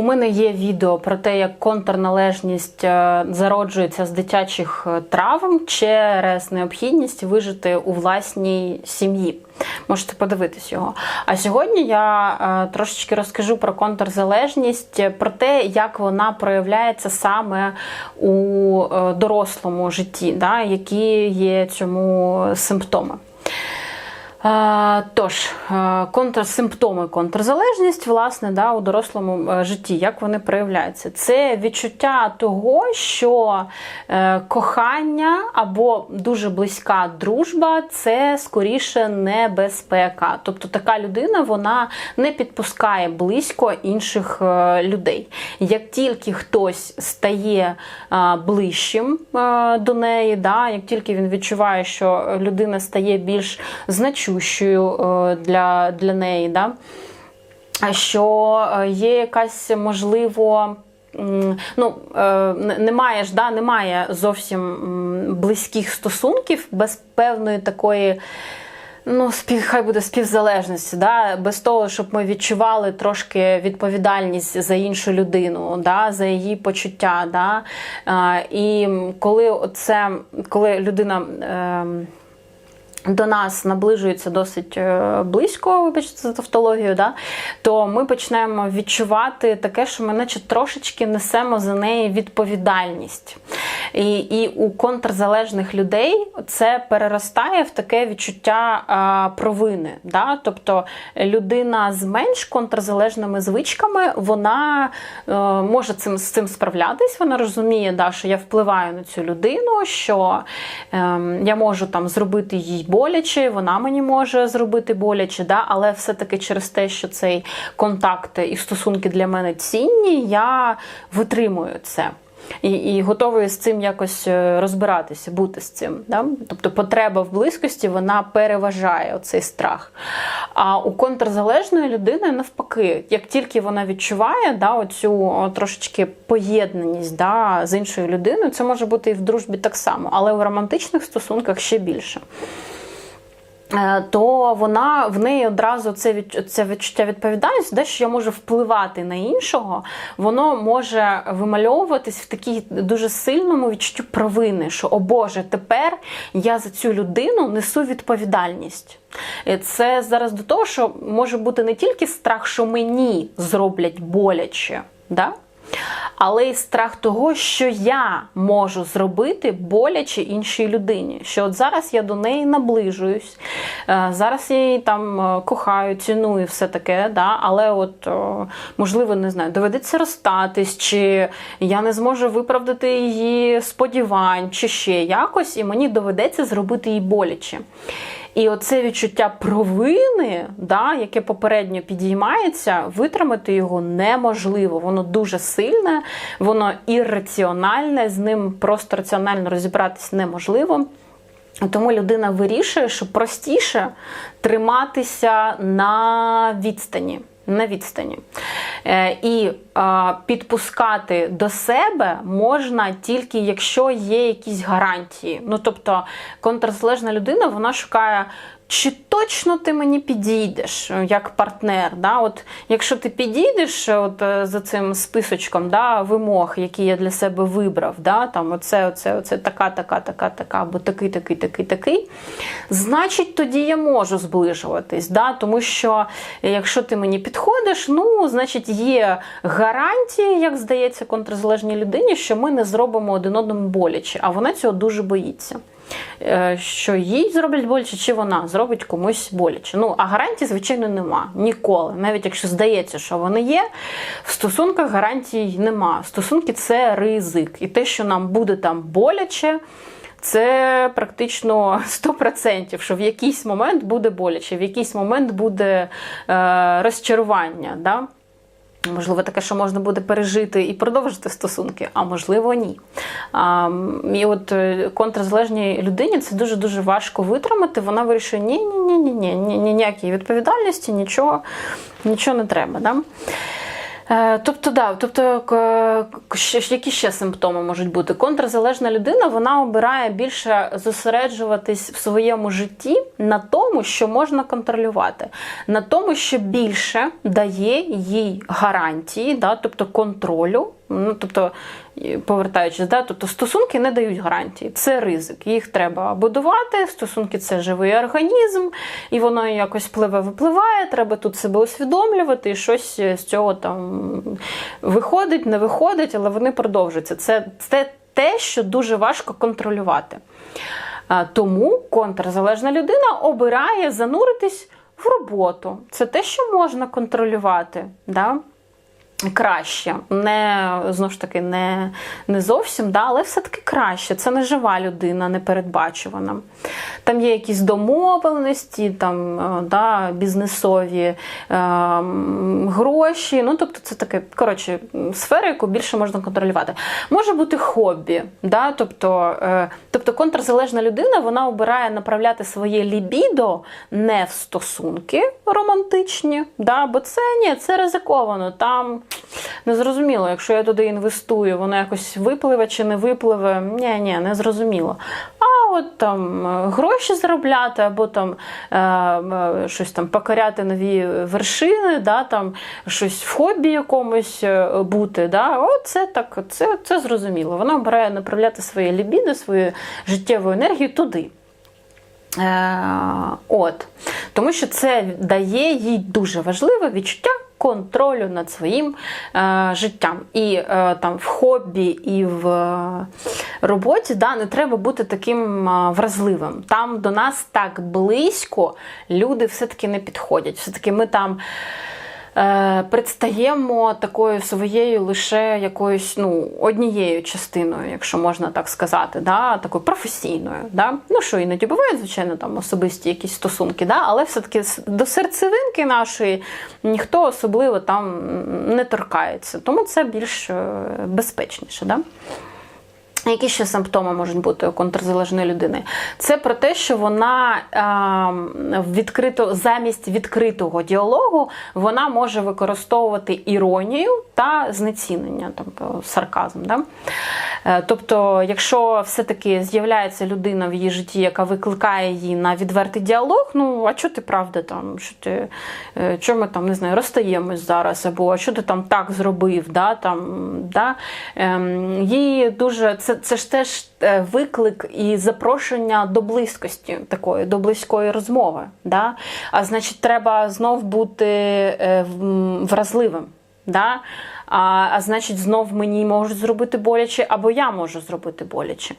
У мене є відео про те, як контрналежність е, зароджується з дитячих е, травм через необхідність вижити у власній сім'ї. Можете подивитись його. А сьогодні я е, трошечки розкажу про контрзалежність, про те, як вона проявляється саме у дорослому житті, да, які є цьому симптоми. Тож, контрсимптоми контрзалежність, власне, да, у дорослому е, житті, як вони проявляються? Це відчуття того, що е, кохання або дуже близька дружба це скоріше небезпека. Тобто така людина вона не підпускає близько інших е, людей. Як тільки хтось стає ближчим до неї, да, як тільки він відчуває, що людина стає більш значущою е, для, для неї, да, що е, є якась можливо. Ну, е, немає ж, да, немає зовсім близьких стосунків без певної такої, ну, спів, хай буде співзалежності, да, без того, щоб ми відчували трошки відповідальність за іншу людину, да, за її почуття. Да. Е, І коли оце, коли людина. ем, до нас наближується досить е, близько, вибачте за тавтологію, да, то ми почнемо відчувати таке, що ми наче трошечки несемо за неї відповідальність. І, і у контрзалежних людей це переростає в таке відчуття а, провини. Да? Тобто людина з менш контрзалежними звичками, вона е, може цим, з цим справлятись, вона розуміє, да, що я впливаю на цю людину, що е, я можу там зробити їй боляче, вона мені може зробити боляче, да? але все-таки через те, що цей контакт і стосунки для мене цінні, я витримую це. І, і готовий з цим якось е, розбиратися, бути з цим. Да? Тобто потреба в близькості вона переважає оцей страх. А у контрзалежної людини навпаки, як тільки вона відчуває да, оцю трошечки поєднаність да, з іншою людиною, це може бути і в дружбі так само, але в романтичних стосунках ще більше. Е, То вона в неї одразу це від це відчуття відповідальності, де що я можу впливати на іншого, воно може вимальовуватись в такій дуже сильному відчутті провини, що о Боже, тепер я за цю людину несу відповідальність. І Це зараз до того, що може бути не тільки страх, що мені зроблять боляче, да? Але й страх того, що я можу зробити боляче іншій людині. Що от зараз я до неї наближуюсь, е, зараз я її там е, кохаю, ціную, все таке, да? але от можливо, не знаю, доведеться розстатись, чи я не зможу виправдати її сподівань, чи ще якось, і мені доведеться зробити їй боляче. І оце відчуття провини, да, яке попередньо підіймається, витримати його неможливо. Воно дуже сильне, воно ірраціональне, з ним просто раціонально розібратись неможливо. Тому людина вирішує, що простіше триматися на відстані. На відстані. Е, і підпускати до себе можна тільки якщо є якісь гарантії. Ну тобто контрзалежна людина вона шукає. Чи точно ти мені підійдеш е, як партнер? Да? От, Якщо ти підійдеш от, е, за цим списочком да, вимог, які я для себе вибрав, да, там оце, оце, оце така, така, така, така, або такий, такий, такий, такий, значить тоді я можу зближуватись. Да? Тому що якщо ти мені підходиш, ну, значить є гарантії, як здається, контрзалежній людині, що ми не зробимо один одному боляче, а вона цього дуже боїться. Е, Що їй зроблять боляче, чи вона зробить комусь боляче. Ну, а гарантій, звичайно, нема. Ніколи. Навіть якщо здається, що вони є, в стосунках гарантій нема. Стосунки це ризик. І те, що нам буде там боляче. Це практично 100%, що в якийсь момент буде боляче, в якийсь момент буде е, розчарування. Да? Можливо, таке, що можна буде пережити і продовжити стосунки, а можливо, ні. А, і от е, контрзалежній людині це дуже-дуже важко витримати. Вона вирішує, ні, ні, ні, ні, ні, ні, ніякої відповідальності, нічого, нічого не треба. Да? Е, Тобто, да, тобто, які ще симптоми можуть бути? Контрзалежна людина вона обирає більше зосереджуватись в своєму житті на тому, що можна контролювати, на тому, що більше дає їй гарантії, да, тобто контролю. Ну, тобто, повертаючись, да, тобто стосунки не дають гарантії. Це ризик. Їх треба будувати. Стосунки це живий організм, і воно якось пливе, випливає. Треба тут себе усвідомлювати, і щось з цього там виходить, не виходить, але вони продовжуються. Це, це те, що дуже важко контролювати. Тому контрзалежна людина обирає зануритись в роботу. Це те, що можна контролювати. Да? Краще, не знову ж таки, не, не зовсім, да, але все-таки краще. Це не жива людина, не передбачувана. Там є якісь домовленості, там, е, да, бізнесові е, гроші. Ну, тобто, це таке, коротше, сфера, яку більше можна контролювати. Може бути хобі. Да? Тобто, е, тобто контрзалежна людина вона обирає направляти своє лібідо не в стосунки романтичні, да? бо це ні, це ризиковано. Там незрозуміло, якщо я туди інвестую, воно якось випливе чи не випливе. Ні, ні, не зрозуміло. А от там е, гроші заробляти, або там е, е, щось там покоряти нові вершини, да, там щось в хобі якомусь е, бути. Да, от це так, це, це зрозуміло. Вона обирає направляти своє лібідо, свою життєву енергію туди. Е, от. Тому що це дає їй дуже важливе відчуття контролю над своїм е, життям. І е, там в хобі, і в е, роботі да, не треба бути таким е, вразливим. Там до нас так близько люди все-таки не підходять. Все-таки ми там. Е, Предстаємо такою своєю лише якоюсь ну, однією частиною, якщо можна так сказати, да, такою професійною. Да? Ну, що іноді бувають, звичайно, там особисті якісь стосунки, да? але все-таки до серцевинки нашої ніхто особливо там не торкається. Тому це більш е, безпечніше. Да? Які ще симптоми можуть бути у контрзалежної людини? Це про те, що вона е, відкрито замість відкритого діалогу вона може використовувати іронію та знецінення, тобто сарказм. Да? Е, тобто, якщо все-таки з'являється людина в її житті, яка викликає її на відвертий діалог, ну а що ти правда там? Що ти е, що ми там не знаю, розстаємось зараз, або а що ти там так зробив? Да, там, да? Ем, їй дуже це, це ж теж е, виклик і запрошення до близькості такої, до близької розмови. Да? А значить, треба знов бути е, вразливим. Да? А, а значить, знов мені можуть зробити боляче, або я можу зробити боляче.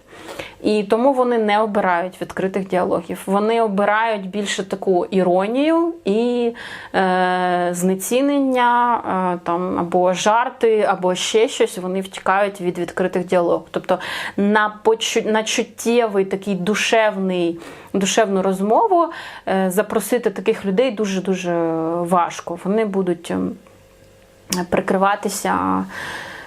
І тому вони не обирають відкритих діалогів. Вони обирають більше таку іронію і е, знецінення, е, там, або жарти, або ще щось. Вони втікають від відкритих діалогів. Тобто на, почу, на чуттєвий такий душевний, душевну розмову е, запросити таких людей дуже-дуже важко. Вони будуть. Прикриватися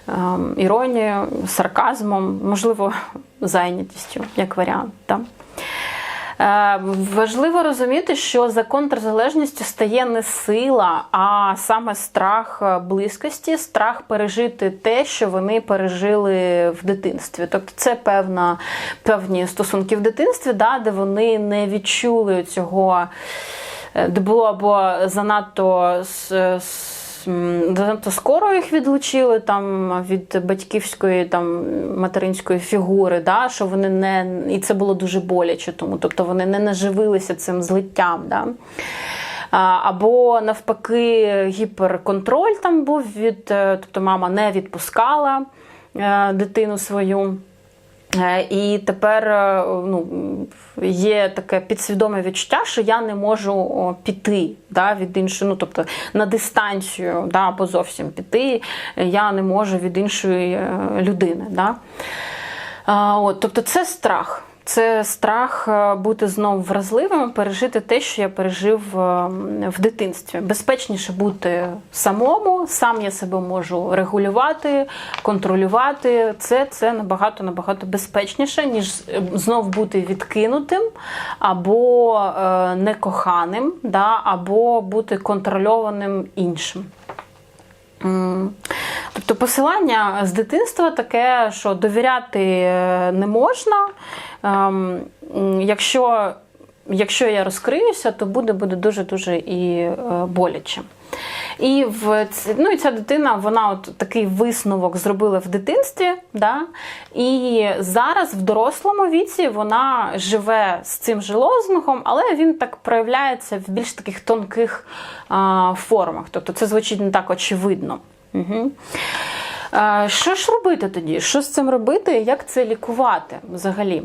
ем, іронією, сарказмом, можливо, зайнятістю, як варіант. Да? Е, Важливо розуміти, що за контрзалежністю стає не сила, а саме страх е, близькості, страх пережити те, що вони пережили в дитинстві. Тобто це певна, певні стосунки в дитинстві, да, де вони не відчули цього, е, де було або занадто с- м, занадто скоро їх відлучили там від батьківської там материнської фігури, да, що вони не і це було дуже боляче, тому тобто вони не наживилися цим злиттям. Да. Або навпаки, гіперконтроль там був від, е, тобто мама не відпускала е, дитину свою. Е, І тепер е, ну, є таке підсвідоме відчуття, що я не можу піти да, від іншої, ну тобто на дистанцію, да, або зовсім піти, я не можу від іншої е, людини. Да. От, тобто це страх. Це страх е, бути знову вразливим, пережити те, що я пережив е, в дитинстві. Безпечніше бути самому, сам я себе можу регулювати, контролювати. Це, це набагато набагато безпечніше, ніж е, знов бути відкинутим або некоханим, да, або бути контрольованим іншим. Тобто посилання з дитинства таке, що довіряти не можна. Ем, Якщо, якщо я розкриюся, то буде, буде дуже-дуже і е, боляче. І в ну, і ця дитина, вона от такий висновок зробила в дитинстві, да? і зараз в дорослому віці вона живе з цим же але він так проявляється в більш таких тонких а, формах. Тобто це звучить не так очевидно. Угу. Що ж робити тоді? Що з цим робити? Як це лікувати взагалі?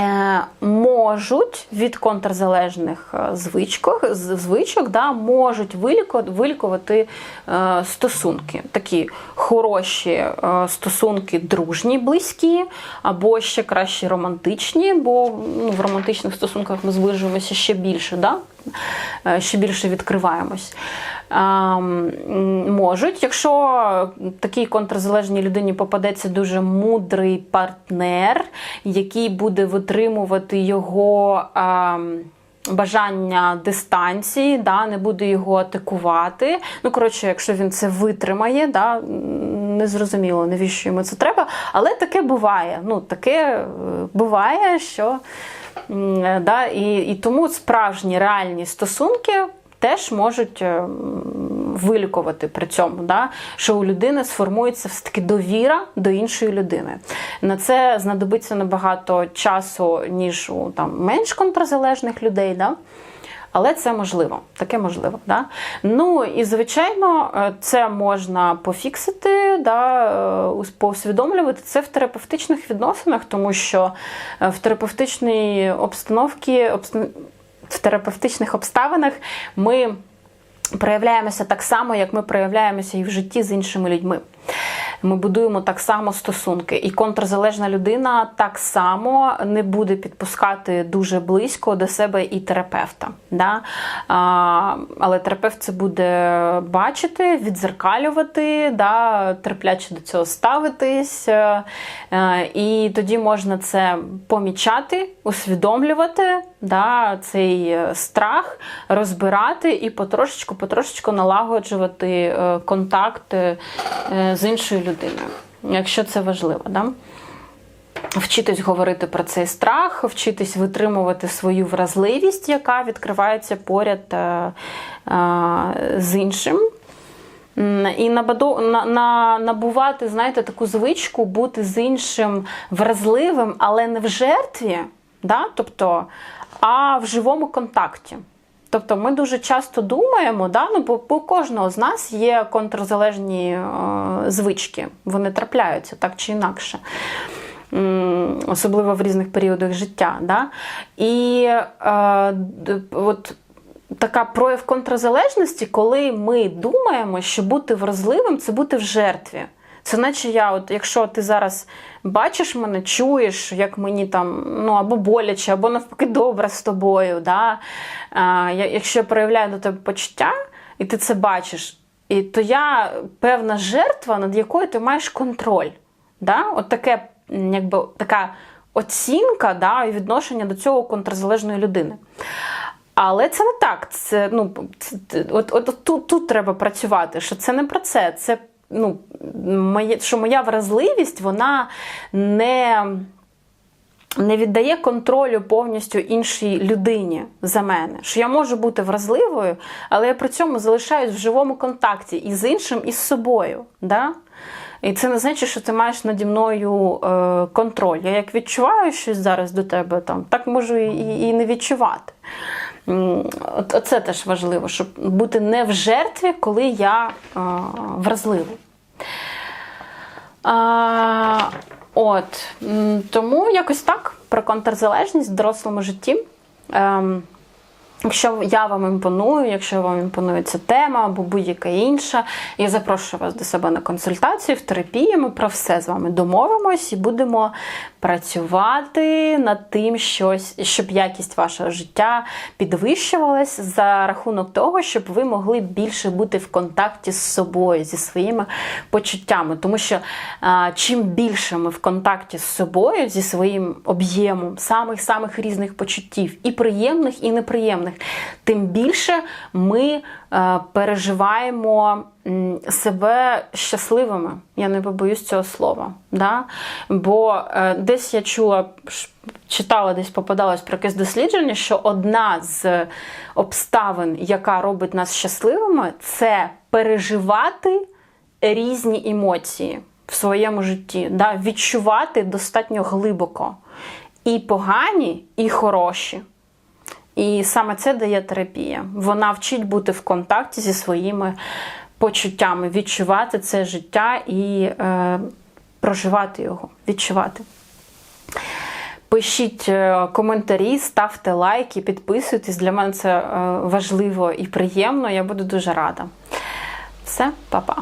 Е, можуть від контрзалежних звичок, звичок да, можуть вилікувати, е, стосунки. Такі хороші е, стосунки, дружні, близькі, або ще краще романтичні, бо ну, в романтичних стосунках ми зближуємося ще більше, да? Е, ще більше відкриваємось. Ем, можуть, якщо такій контрзалежній людині попадеться дуже мудрий партнер, який буде витримувати його. ем, Бажання дистанції, да, не буде його атакувати. Ну, коротше, якщо він це витримає, да, незрозуміло, навіщо йому це треба. Але таке буває. Ну, таке е, буває, що да, і, і тому справжні реальні стосунки теж можуть е, вилікувати при цьому, да? що у людини сформується все таки довіра до іншої людини. На це знадобиться набагато часу, ніж у там, менш контрзалежних людей. Да? Але це можливо, таке можливо. Да? Ну і звичайно, е, це можна пофіксити, да, е, поусвідомлювати це в терапевтичних відносинах, тому що е, в терапевтичній обстановці, в терапевтичних обставинах ми проявляємося так само, як ми проявляємося і в житті з іншими людьми. Ми будуємо так само стосунки, і контрзалежна людина так само не буде підпускати дуже близько до себе і терапевта. Да? А, але терапевт це буде бачити, відзеркалювати, да? терпляче до цього ставитись. Е, І тоді можна це помічати, усвідомлювати да? цей е, страх, розбирати і потрошечку, потрошечку налагоджувати е, контакт е, з іншою людиною, якщо це важливо. Да? Вчитись говорити про цей страх, вчитись витримувати свою вразливість, яка відкривається поряд з іншим. І набувати, знаєте, таку звичку бути з іншим вразливим, але не в жертві, да? тобто, а в живому контакті. Тобто ми дуже часто думаємо, да? ну, бо у кожного з нас є контрзалежні е, звички, вони трапляються так чи інакше. Особливо в різних періодах життя. Да? І е, от така прояв контрзалежності, коли ми думаємо, що бути вразливим це бути в жертві. Це наче я, от якщо ти зараз бачиш мене, чуєш, як мені там ну або боляче, або навпаки добре з тобою. Да? А, якщо я проявляю до тебе почуття, і ти це бачиш, і то я певна жертва, над якою ти маєш контроль. Да? От таке, якби, така оцінка да, і відношення до цього контрзалежної людини. Але це не так. Це, ну, це- от, от, от тут, тут треба працювати, що це не про це. Це ну, моє, що моя вразливість, вона не, не віддає контролю повністю іншій людині за мене. Що я можу бути вразливою, але я при цьому залишаюсь в живому контакті і з іншим, і з собою. Да? І це не значить, що ти маєш наді мною е, контроль. Я як відчуваю щось зараз до тебе, там, так можу і, і не відчувати. Оце теж важливо, щоб бути не в жертві, коли я е, вразлива. От, тому якось так про контрзалежність в дорослому житті. Ем, Якщо я вам імпоную, якщо вам імпонує ця тема або будь-яка інша, я запрошую вас до себе на консультацію в терапії. Ми про все з вами домовимось і будемо працювати над тим, щось, щоб якість вашого життя підвищувалась за рахунок того, щоб ви могли більше бути в контакті з собою, зі своїми почуттями. Тому що а, чим більше ми в контакті з собою, зі своїм об'ємом самих-самих різних почуттів, і приємних, і неприємних, тим більше ми е, переживаємо себе щасливими. Я не побоюсь цього слова. Да? Бо е, десь я чула, читала, десь попадалось про якесь дослідження, що одна з обставин, яка робить нас щасливими, це переживати різні емоції в своєму житті, да? відчувати достатньо глибоко. І погані, і хороші. І саме це дає терапія. Вона вчить бути в контакті зі своїми почуттями, відчувати це життя і е, проживати його, відчувати. Пишіть е, коментарі, ставте лайки, підписуйтесь. Для мене це е, важливо і приємно. Я буду дуже рада. Все, па-па.